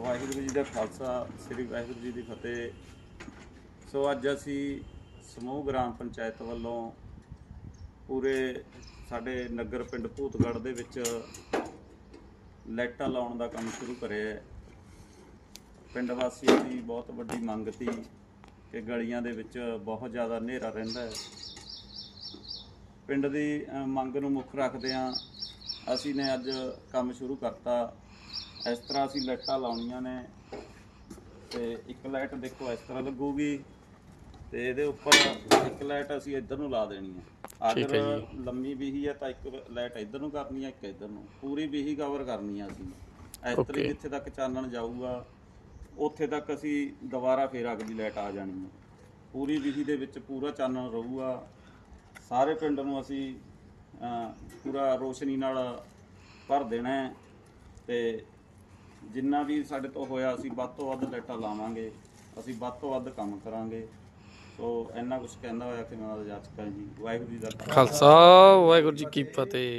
ਵਾਹਿਗੁਰੂ ਜੀ ਦਾ ਖਾਲਸਾ, ਸ੍ਰੀ ਵਾਹਿਗੁਰੂ ਜੀ ਦੀ ਫਤਿਹ। ਸੋ ਅੱਜ ਅਸੀਂ ਸਮੂਹ ਗ੍ਰਾਮ ਪੰਚਾਇਤ ਵੱਲੋਂ ਪੂਰੇ ਸਾਡੇ ਨਗਰ ਪਿੰਡ ਭੂਤਗੜ੍ਹ ਦੇ ਵਿੱਚ ਲਾਈਟਾਂ ਲਾਉਣ ਦਾ ਕੰਮ ਸ਼ੁਰੂ ਕਰਿਆ ਹੈ। ਪਿੰਡ ਵਾਸੀਆਂ ਦੀ ਬਹੁਤ ਵੱਡੀ ਮੰਗ ਸੀ ਕਿ ਗਲੀਆਂ ਦੇ ਵਿੱਚ ਬਹੁਤ ਜ਼ਿਆਦਾ ਹਨੇਰਾ ਰਹਿੰਦਾ ਹੈ। ਪਿੰਡ ਦੀ ਮੰਗ ਨੂੰ ਮੁੱਖ ਰੱਖਦਿਆਂ ਅਸੀਂ ਨੇ ਅੱਜ ਕੰਮ ਸ਼ੁਰੂ ਕਰਤਾ। ਇਸ ਤਰ੍ਹਾਂ ਅਸੀਂ ਲਾਈਟਾਂ ਲਾਉਣੀਆਂ ਨੇ ਤੇ ਇੱਕ ਲਾਈਟ ਦੇਖੋ ਇਸ ਤਰ੍ਹਾਂ ਲੱਗੂਗੀ ਤੇ ਇਹਦੇ ਉੱਪਰ ਇੱਕ ਲਾਈਟ ਅਸੀਂ ਇੱਧਰ ਨੂੰ ਲਾ ਦੇਣੀ ਹੈ। ਅਗਰ ਲੰਮੀ ਵੀਹੀ ਹੈ ਤਾਂ ਇੱਕ ਲਾਈਟ ਇੱਧਰ ਨੂੰ ਕਰਨੀ ਹੈ ਇੱਕ ਇੱਧਰ ਨੂੰ। ਪੂਰੀ ਵੀਹੀ ਕਵਰ ਕਰਨੀ ਹੈ ਅਸੀਂ। ਇਸ ਤਰ੍ਹਾਂ. ਜਿੱਥੇ ਤੱਕ ਚਾਨਣ ਜਾਊਗਾ ਉੱਥੇ ਤੱਕ ਅਸੀਂ ਦੁਬਾਰਾ ਫੇਰ ਅਗਲੀ ਲਾਈਟ ਆ ਜਾਣੀ ਹੈ। ਪੂਰੀ ਵੀਹੀ ਦੇ ਵਿੱਚ ਪੂਰਾ ਚਾਨਣ ਰਹੂਗਾ। ਸਾਰੇ ਪਿੰਡ ਨੂੰ ਅਸੀਂ ਪੂਰਾ ਰੋਸ਼ਨੀ ਨਾਲ ਭਰ ਦੇਣਾ ਤੇ ਜਿੰਨਾ ਵੀ ਸਾਡੇ ਤੋਂ ਹੋਇਆ, ਅਸੀਂ ਵੱਧ ਤੋਂ ਵੱਧ ਲਾਈਟਾਂ ਲਾਵਾਂਗੇ, ਅਸੀਂ ਵੱਧ ਤੋਂ ਵੱਧ ਕੰਮ ਕਰਾਂਗੇ। ਸੋ ਇੰਨਾ ਕੁਝ ਕਹਿੰਦਾ ਹੋਇਆ ਕਿ ਮੈਂ ਜਾ ਚੁੱਕਾ ਜੀ। ਵਾਹਿਗੁਰੂ ਜੀ ਦਾ ਖਾਲਸਾ, ਵਾਹਿਗੁਰੂ ਜੀ ਕੀ ਫਤਿਹ।